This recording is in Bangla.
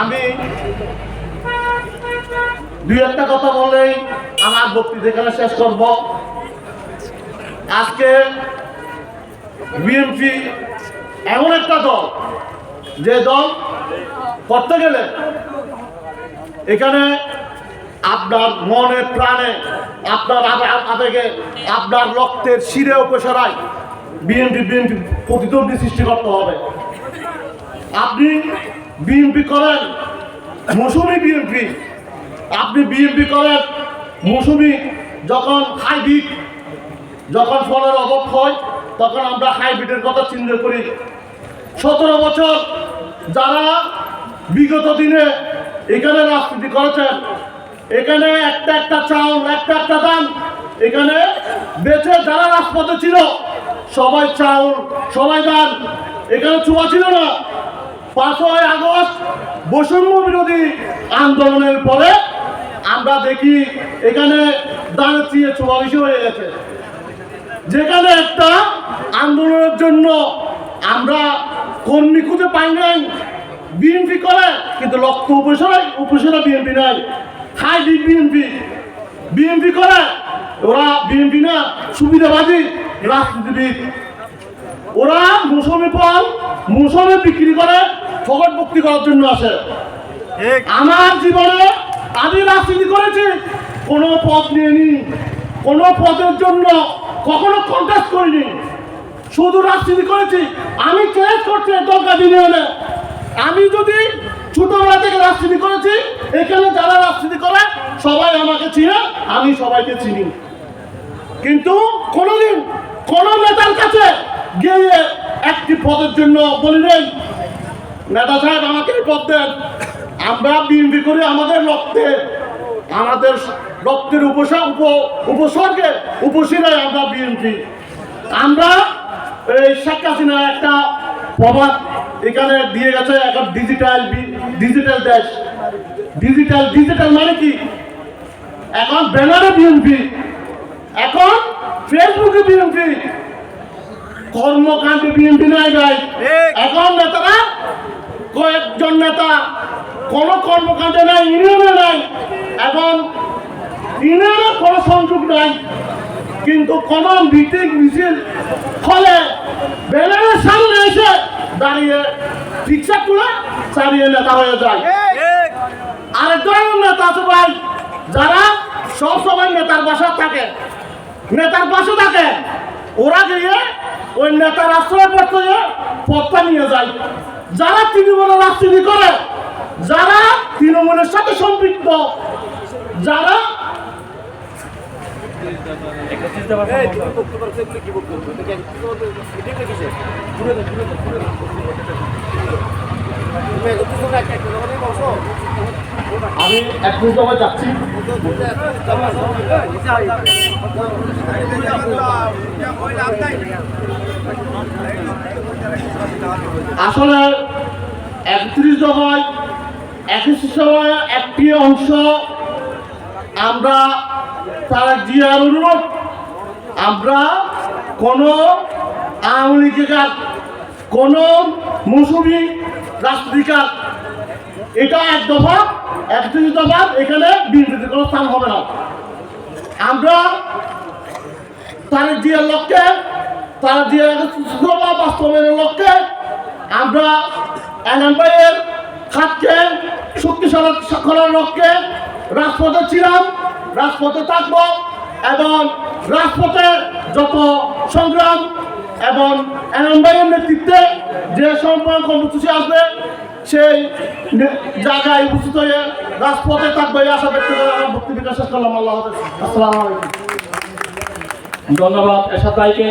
আমি দুই একটা কথা বললেই আমার বক্তৃতা এখানে শেষ করব। আজকে বিএনপি এমন একটা দল, যে দল করতে গেলে এখানে আপনার মনে, প্রাণে, আপনার আবে- আবেগে, আপনার রক্তের শিরে উপসরায় বিএনপি বিএনপি প্রতিদ্বন্দ্বী সৃষ্টি করতে হবে। আপনি বিএনপি করেন, মৌসুমি বিএনপি আপনি বিএনপি করেন, মৌসুমি যখন হাইব্রিড যখন ফলের অভাব হয়, তখন আমরা হাইব্রিডের কথা চিন্তা করি। সতেরো বছর যারা বিগত দিনে এখানে রাজনীতি করেছেন, এখানে একটা একটা চাউল, একটা একটা দান এখানে বেঁচে যারা রাজপথে ছিল, সবাই চাউল, সবাই দান এখানে চুয়া ছিল না। পাঁচই আগস্ট বৈষম্য বিরোধী আন্দোলনের পরে আমরা দেখি এখানে দানের চেয়ে চুয়া হয়ে গেছে। যেখানে একটা আন্দোলনের জন্য আমরা কর্মী খুঁজে পাই নাই। বিএনপি করে, কিন্তু লক্ষ উপসরাই উপসরা বিএনপি নাই। হাই বিএনপি। বিএনপি করে, ওরা বিএনপি না, সুবিধাবাদী রাজনীতিবিদ। ওরা মৌসুমি ফল, মৌসুমে বিক্রি করে ফকট মুক্তি করার জন্য আসে। আমার জীবনে আমি রাজনীতি করেছি। কোনো পদ নিয়ে নি কোনো পদের জন্য কখনো কন্টেস্ট করিনি। শুধু রাজনীতি করেছি। আমি চ্যালেঞ্জ করছি দরকার ইউনিয়নে আমি যদি ছোটবেলা থেকে রাজনীতি করেছি এখানে যারা রাজনীতি করে সবাই আমাকে চিনে আমি সবাইকে চিনি। কিন্তু কোনোদিন কোন নেতার কাছে গিয়ে একটি পদের জন্য বলি নেই। নেতা সাহেব আমাকে পদ দেন। আমরা বিএনপি করি আমাদের রক্তে আমাদের রক্তের উপসা উপ উপসর্গে উপসিরায় আমরা বিএনপি। আমরা এই শেখ হাসিনা একটা প্রভাব এখানে দিয়ে গেছে এখন ডিজিটাল ডিজিটাল দেশ। ডিজিটাল ডিজিটাল মানে কি? এখন ব্যানারে বিএনপি এখন ফেসবুকে বিএনপি। কর্মকাণ্ডে বিএনপি নাই যায় এখন নেতারা নেতা, কোন কর্মকাণ্ডে নাই, ইউনিয়নে নাই, এবং ইউনিয়নের কোনো সংযোগ নাই, কিন্তু কোন মিটিং, মিছিল, ফলে ব্যানারের সামনে এসে দাঁড়িয়ে রিক্সা তুলে চালিয়ে নেতা হয়ে যায়। আরেক ধরনের নেতা আছে ভাই, যারা সব সময় নেতার বাসা থাকে। নেতার পাশে থাকে, ওরা গিয়ে ওই নেতার আশ্রয় পড়তে পথটা নিয়ে যায়। যারা তৃণমূলের রাজনীতি করে যারা তৃণমূলের সাথে সম্পৃক্ত যারা আমি একটু সময় যাচ্ছি। আসলে একত্রিশ দফায় একত্রিশ সময় একটি অংশ আমরা তারা জিয়ার অনুরোধ আমরা কোনো আওয়ামী লীগের কোনো মৌসুমি রাজনীতিকার এটা এক দফা, একত্রিশ দফা এখানে বিরোধী কোনো স্থান হবে না। আমরা তার জিয়ার লক্ষ্যে তার জিয়ার সুস্থতা বাস্তবায়নের লক্ষ্যে আমরা এনএমআইয়ের খাতকে শক্তিশালী করার লক্ষ্যে রাজপথে ছিলাম, রাজপথে থাকব এবং রাজপথের যত সংগ্রাম এবং এনএমআইয়ের নেতৃত্বে যে সম্পর্ক কর্মসূচি আসবে, সেই জায়গায় উপস্থিত হয়ে রাজপথে থাকবে এই আশা ব্যক্ত করে আমার শেষ করলাম। আল্লাহ আসসালামু আলাইকুম। ধন্যবাদ এরশাদ ভাইকে।